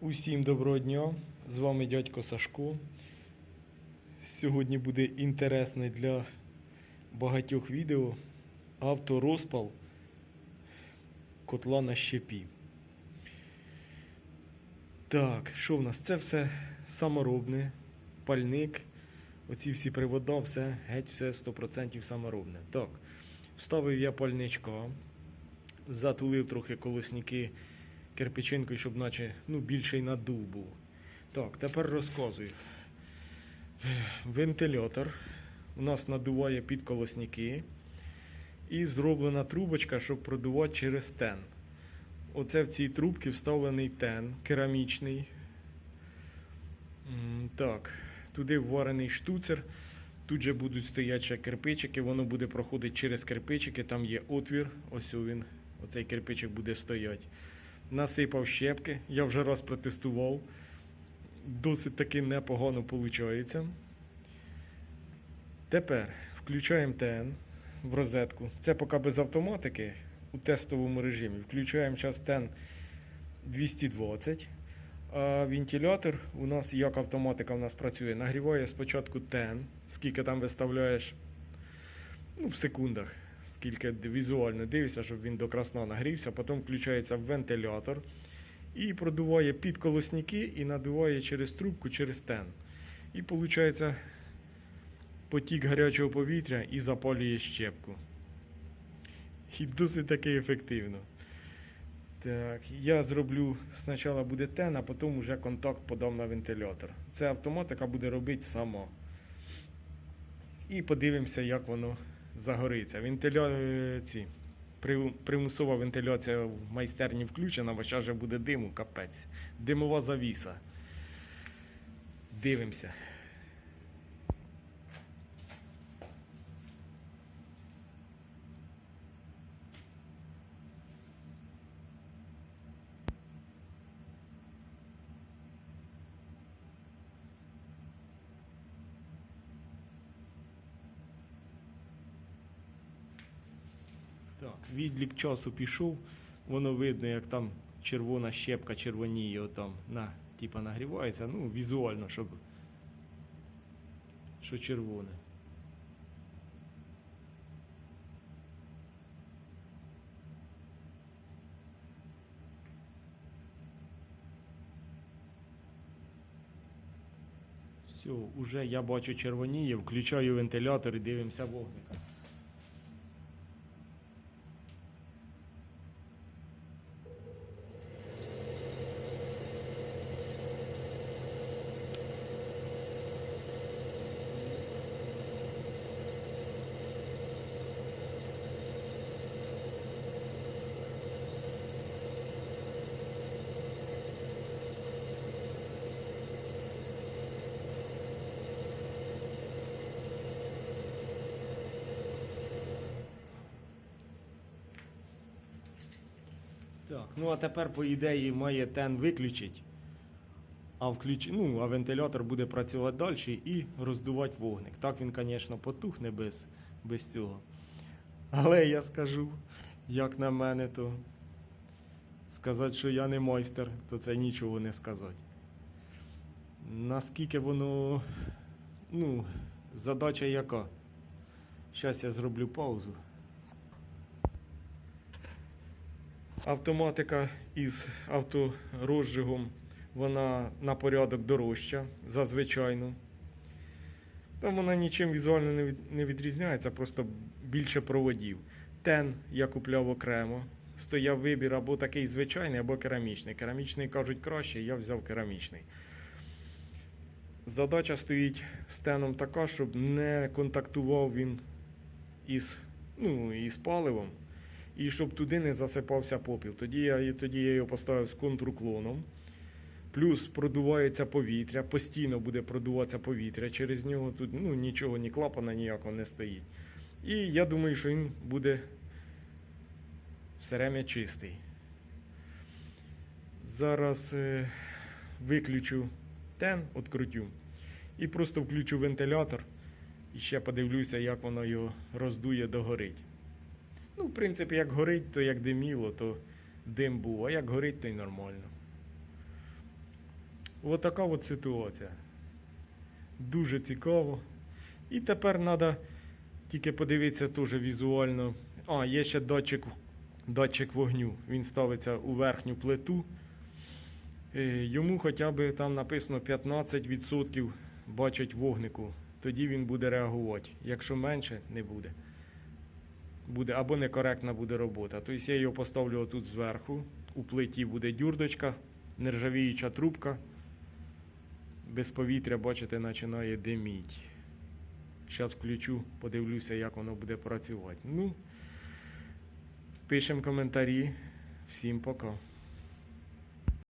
Усім доброго дня! З вами дядько Сашко. Сьогодні буде інтересне для багатьох відео авторозпал котла на щепі. Так, що в нас? Це все саморобне, пальник, оці всі привода, все, геть все 100% саморобне. Так, вставив я пальничка, затулив трохи колосники кирпичинкою, щоб наче ну, більший надув був. Так, тепер розказую. Вентилятор у нас надуває під колосники і зроблена трубочка, щоб продувати через тен. Оце в цій трубці вставлений тен керамічний. Так, туди вварений штуцер. Тут же будуть стояти кирпичики, воно буде проходити через кирпичики, там є отвір, ось він, оцей кирпичик буде стояти. Насипав щепки, я вже раз протестував. Досить таки непогано виходить. Тепер включаємо ТН в розетку. Це поки без автоматики у тестовому режимі. Включаємо зараз ТН 220. А вентилятор у нас, як автоматика у нас працює, нагріває спочатку ТН, скільки там виставляєш ну, в секундах, скільки візуально дивишся, щоб він до красна нагрівся, потім включається вентилятор і продуває під колосники і надуває через трубку, через тен. І виходить потік гарячого повітря і запалює щепку. І досить таки ефективно. Так, я зроблю спочатку буде тен, а потім вже контакт подам на вентилятор. Це автоматика буде робити сама. І подивимося, як воно загориться. Вентиля... е, ці... при- Примусова вентиляція в майстерні включена, бо зараз вже буде диму, капець. Димова завіса. Дивимося. Відлік часу пішов, воно видно, як там червона щепка червоніє, отам, на, типа нагрівається, ну, візуально, щоб. Що червоне. Все, уже я бачу червоніє, включаю вентилятор і дивимося вогника. Так, ну а тепер, по ідеї, має тен виключить, а включ... ну, а вентилятор буде працювати далі і роздувати вогник. Так він, звісно, потухне без, без цього. Але я скажу, як на мене, то сказати, що я не майстер, то це нічого не сказати. Наскільки воно, ну, задача яка? Зараз я зроблю паузу. Автоматика із авторозжигом, вона на порядок дорожча за звичайну. Там вона нічим візуально не відрізняється, просто більше проводів. Тен я купляв окремо. Стояв вибір або такий звичайний, або керамічний. Керамічний кажуть краще, я взяв керамічний. Задача стоїть з теном така, щоб не контактував він із, ну, із паливом і щоб туди не засипався попіл. Тоді я, тоді я його поставив з контруклоном. Плюс продувається повітря, постійно буде продуватися повітря через нього. Тут ну, нічого, ні клапана ніякого не стоїть. І я думаю, що він буде все время чистий. Зараз е, виключу тен, открутю, і просто включу вентилятор. І ще подивлюся, як воно його роздує догорить. Ну, в принципі, як горить, то як диміло, то дим був, а як горить, то й нормально. Отака от ситуація. Дуже цікаво. І тепер треба тільки подивитися теж візуально. А, є ще датчик, датчик вогню. Він ставиться у верхню плиту. Е, Йому хоча б там написано 15% бачить вогнику. Тоді він буде реагувати. Якщо менше, не буде. Буде або некоректна буде робота. Тобто я його поставлю тут зверху. У плиті буде дюрдочка, нержавіюча трубка. Без повітря, бачите, починає диміть. Зараз включу, подивлюся, як воно буде працювати. Ну, пишемо коментарі. Всім пока.